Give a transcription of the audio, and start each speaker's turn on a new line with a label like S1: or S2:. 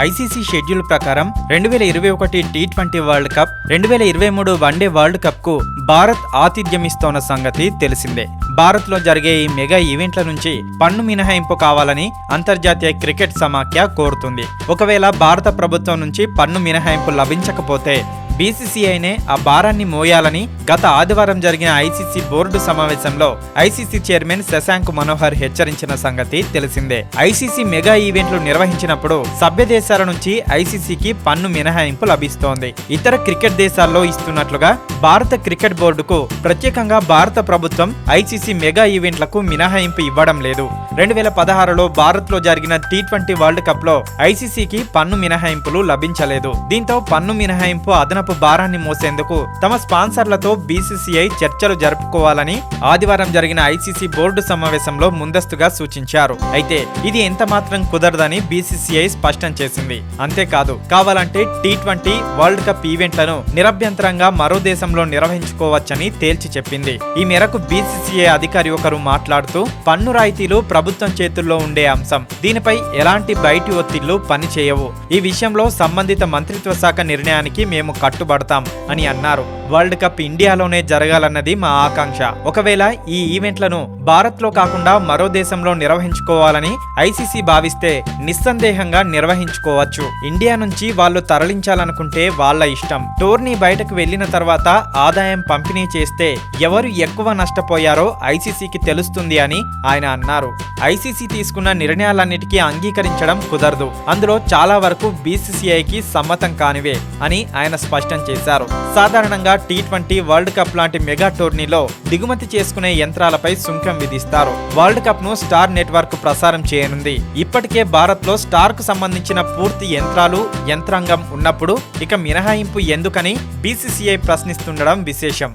S1: ICC schedule ప్రకారం రెండు వేల ఇరవై ఒకటి టీ ట్వంటీ వరల్డ్ కప్ రెండు వేల ఇరవై మూడు వన్డే వరల్డ్ కప్కు భారత్ ఆతిథ్యమిస్తోన్న సంగతి తెలిసిందే. భారత్లో జరిగే ఈ మెగా ఈవెంట్ల నుంచి పన్ను మినహాయింపు కావాలని అంతర్జాతీయ క్రికెట్ సమాఖ్య కోరుతుంది. ఒకవేళ భారత ప్రభుత్వం నుంచి పన్ను మినహాయింపు లభించకపోతే బీసీసీఐనే ఆ భారాన్ని మోయాలని గత ఆదివారం జరిగిన ఐసీసీ బోర్డు సమావేశంలో I C C chairman Shashank Manohar హెచ్చరించిన సంగతి తెలిసిందే. ఐసీసీ మెగా ఈవెంట్లు నిర్వహించినప్పుడు సభ్య దేశాల నుంచి ఐసీసీకి పన్ను మినహాయింపు లభిస్తోంది. ఇతర క్రికెట్ దేశాల్లో ఇస్తున్నట్లుగా భారత క్రికెట్ బోర్డుకు ప్రత్యేకంగా భారత ప్రభుత్వం ఐసీసీ మెగా ఈవెంట్లకు మినహాయింపు ఇవ్వడం లేదు. రెండు వేల పదహారులో భారత్లో జరిగిన టీ ట్వంటీ వరల్డ్ కప్లో ఐసీసీకి పన్ను మినహాయింపులు లభించలేదు. దీంతో పన్ను మినహాయింపు అదనపు భారాన్ని మోసేందుకు తమ స్పాన్సర్లతో బీసీసీఐ చర్చలు జరుపుకోవాలని ఆదివారం జరిగిన ఐసీసీ బోర్డు సమావేశంలో ముందస్తుగా సూచించారు. అయితే ఇది ఎంత మాత్రం కుదరదని బీసీసీఐ స్పష్టం చేసింది. అంతేకాదు కావాలంటే టీ ట్వంటీ వరల్డ్ కప్ ఈవెంట్లను నిరభ్యంతరంగా మరో దేశంలో నిర్వహించుకోవచ్చని తేల్చి చెప్పింది. ఈ మేరకు బీసీసీఐ అధికారి ఒకరు మాట్లాడుతూ పన్ను రాయితీలు ప్రభుత్వం చేతుల్లో ఉండే అంశం. దీనిపై ఎలాంటి బయటి ఒత్తిళ్ళు పనిచేయవు. ఈ విషయంలో సంబంధిత మంత్రిత్వ శాఖ నిర్ణయానికి మేము కట్టుబడతాం అని అన్నారు. వరల్డ్ కప్ ఇండియాలోనే జరగాలన్నది మా ఆకాంక్ష. ఒకవేళ ఈ ఈవెంట్లను భారత్లో కాకుండా మరో దేశంలో నిర్వహించుకోవాలని ఐసీసీ భావిస్తే నిస్సందేహంగా నిర్వహించుకోవచ్చు. ఇండియా నుంచి వాళ్ళు తరలించాలనుకుంటే వాళ్ళ ఇష్టం. టోర్నీ బయటకు వెళ్ళిన తర్వాత ఆదాయం పంపిణీ చేస్తే ఎవరు ఎక్కువ నష్టపోయారో ఐసీసీకి తెలుస్తుంది అని ఆయన అన్నారు. ఐసీసీ తీసుకున్న నిర్ణయాలన్నిటికీ అంగీకరించడం కుదరదు. అందులో చాలా వరకు బీసీసీఐకి సమ్మతం కానివే అని ఆయన స్పష్టం చేశారు. సాధారణంగా టీ ట్వంటీ వరల్డ్ కప్ లాంటి మెగా టోర్నీలో దిగుమతి చేసుకునే యంత్రాలపై సుంకం విధిస్తారు వరల్డ్ కప్ను స్టార్ నెట్వర్క్ ప్రసారం చేయనుంది. ఇప్పటికే భారత్లో స్టార్కు సంబంధించిన పూర్తి యంత్రాలు యంత్రాంగం ఉన్నప్పుడు ఇక మినహాయింపు ఎందుకని బీసీసీఐ ప్రశ్నిస్తుండడం విశేషం.